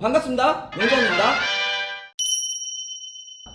반갑습니다. 용정입니다.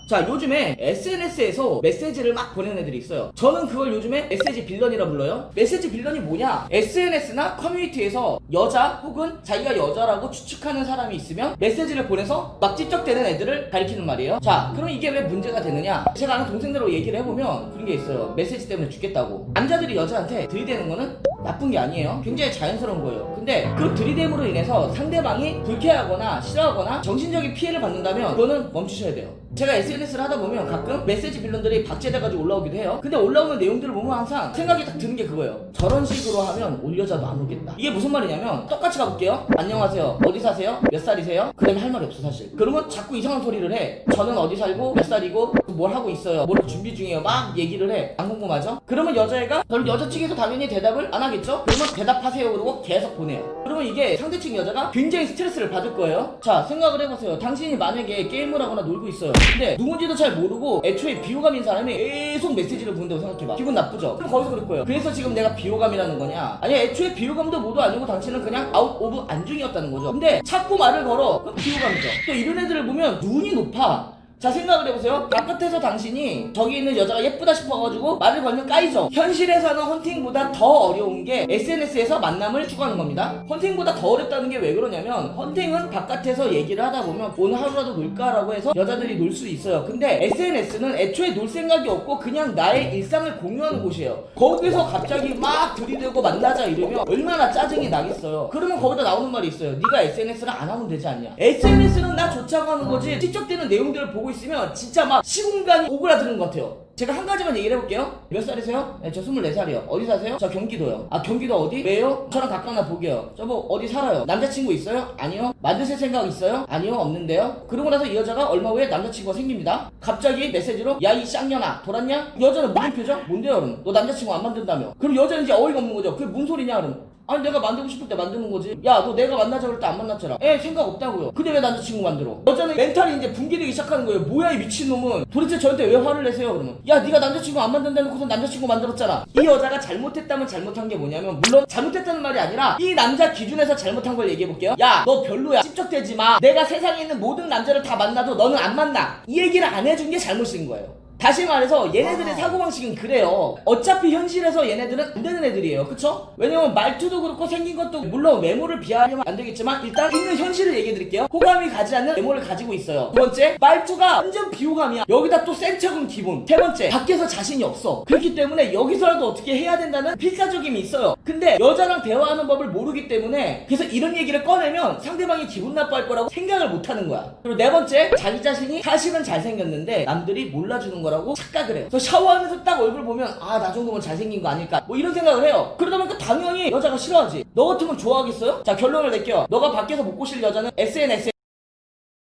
자, 요즘에 SNS에서 메시지를 막 보내는 애들이 있어요. 저는 그걸 요즘에 메시지 빌런이라 불러요. 메시지 빌런이 뭐냐? SNS나 커뮤니티에서 여자 혹은 자기가 여자라고 추측하는 사람이 있으면 메시지를 보내서 막 찝적대는 애들을 가리키는 말이에요. 자, 그럼 이게 왜 문제가 되느냐? 제가 아는 동생들하고 얘기를 해보면 그런 게 있어요. 메시지 때문에 죽겠다고. 남자들이 여자한테 들이대는 거는 나쁜 게 아니에요. 굉장히 자연스러운 거예요. 근데 그 들이댐으로 인해서 상대방이 불쾌하거나 싫어하거나 정신적인 피해를 받는다면 그거는 멈추셔야 돼요. 제가 SNS를 하다 보면 가끔 메시지 빌런들이 박제돼가지고 올라오기도 해요. 근데 올라오는 내용들을 보면 항상 생각이 딱 드는 게 그거예요. 저런 식으로 하면 올 여자도 안 오겠다. 이게 무슨 말이냐면 똑같이 가볼게요. 안녕하세요. 어디 사세요? 몇 살이세요? 그 다음에 할 말이 없어 사실. 그러면 자꾸 이상한 소리를 해. 저는 어디 살고 몇 살이고 뭘 하고 있어요. 뭘 준비 중이에요. 막 얘기를 해. 안 궁금하죠? 그러면 여자애가 그럼 여자 측에서 당연히 대답을 안 하 겠죠? 그러면 대답하세요 그러고 계속 보내요. 그러면 이게 상대측 여자가 굉장히 스트레스를 받을 거예요. 자 생각을 해보세요. 당신이 만약에 게임을 하거나 놀고 있어요. 근데 누군지도 잘 모르고 애초에 비호감인 사람이 계속 메시지를 보낸다고 생각해봐. 기분 나쁘죠? 그럼 거기서 그럴 거예요. 그래서 지금 내가 비호감이라는 거냐? 아니 애초에 비호감도 모두 아니고 당신은 그냥 아웃 오브 안중이었다는 거죠. 근데 자꾸 말을 걸어. 그럼 비호감이죠. 또 이런 애들을 보면 눈이 높아. 자 생각을 해보세요. 바깥에서 당신이 저기 있는 여자가 예쁘다 싶어가지고 말을 걸면 까이죠. 현실에서는 헌팅보다 더 어려운 게 SNS에서 만남을 추구하는 겁니다. 헌팅보다 더 어렵다는 게 왜 그러냐면 헌팅은 바깥에서 얘기를 하다 보면 오늘 하루라도 놀까라고 해서 여자들이 놀 수 있어요. 근데 SNS는 애초에 놀 생각이 없고 그냥 나의 일상을 공유하는 곳이에요. 거기서 갑자기 막 들이대고 만나자 이러면 얼마나 짜증이 나겠어요. 그러면 거기다 나오는 말이 있어요. 네가 SNS를 안 하면 되지 않냐. SNS는 나 좋자고 하는 거지. 직접되는 내용들을 보고 있으면 진짜 막 시공간이 오그라드는 것 같아요. 제가 한 가지만 얘기를 해볼게요. 몇 살이세요? 네, 저 24살이요. 어디 사세요? 저 경기도요. 아, 경기도 어디? 왜요? 저랑 가까나 보게요. 저뭐 어디 살아요? 남자친구 있어요? 아니요. 만드실 생각 있어요? 아니요. 없는데요. 그러고 나서 이 여자가 얼마 후에 남자친구가 생깁니다. 갑자기 메시지로 야 이 쌍년아 돌았냐? 여자는 물음표죠? 뭔데요 그럼? 너 남자친구 안 만든다며? 그럼 여자는 이제 어이가 없는 거죠. 그게 뭔 소리냐 그럼? 아니 내가 만들고 싶을 때 만드는 거지. 야 너 내가 만나자 그럴 때 안 만났잖아. 에 생각 없다고요. 근데 왜 남자친구 만들어? 여자는 멘탈이 이제 붕괴되기 시작하는 거예요. 뭐야 이 미친놈은. 도대체 저한테 왜 화를 내세요 그러면? 야 네가 남자친구 안 만든다 놓고서 남자친구 만들었잖아. 이 여자가 잘못했다면 잘못한 게 뭐냐면 물론 잘못했다는 말이 아니라 이 남자 기준에서 잘못한 걸 얘기해 볼게요. 야 너 별로야. 찝적대지 마. 내가 세상에 있는 모든 남자를 다 만나도 너는 안 만나. 이 얘기를 안 해준 게 잘못인 거예요 다시 말해서 얘네들의 사고방식은 그래요. 어차피 현실에서 얘네들은 안 되는 애들이에요. 그쵸? 왜냐면 말투도 그렇고 생긴 것도 물론 외모를 비하하면 안 되겠지만 일단 있는 현실을 얘기해 드릴게요. 호감이 가지 않는 외모를 가지고 있어요. 두 번째, 말투가 완전 비호감이야. 여기다 또 센 척은 기본. 세 번째, 밖에서 자신이 없어. 그렇기 때문에 여기서라도 어떻게 해야 된다는 필사적임이 있어요. 근데 여자랑 대화하는 법을 모르기 때문에 그래서 이런 얘기를 꺼내면 상대방이 기분 나빠할 거라고 생각을 못 하는 거야. 그리고 네 번째, 자기 자신이 사실은 잘생겼는데 남들이 몰라주는 거 라고 착각을 해요. 그래서 샤워하면서 딱 얼굴 보면 아 나 정도면 잘생긴 거 아닐까 뭐 이런 생각을 해요. 그러다 보니까 당연히 여자가 싫어하지. 너 같으면 좋아하겠어요? 자 결론을 낼게요. 너가 밖에서 못 꼬실 여자는 SNS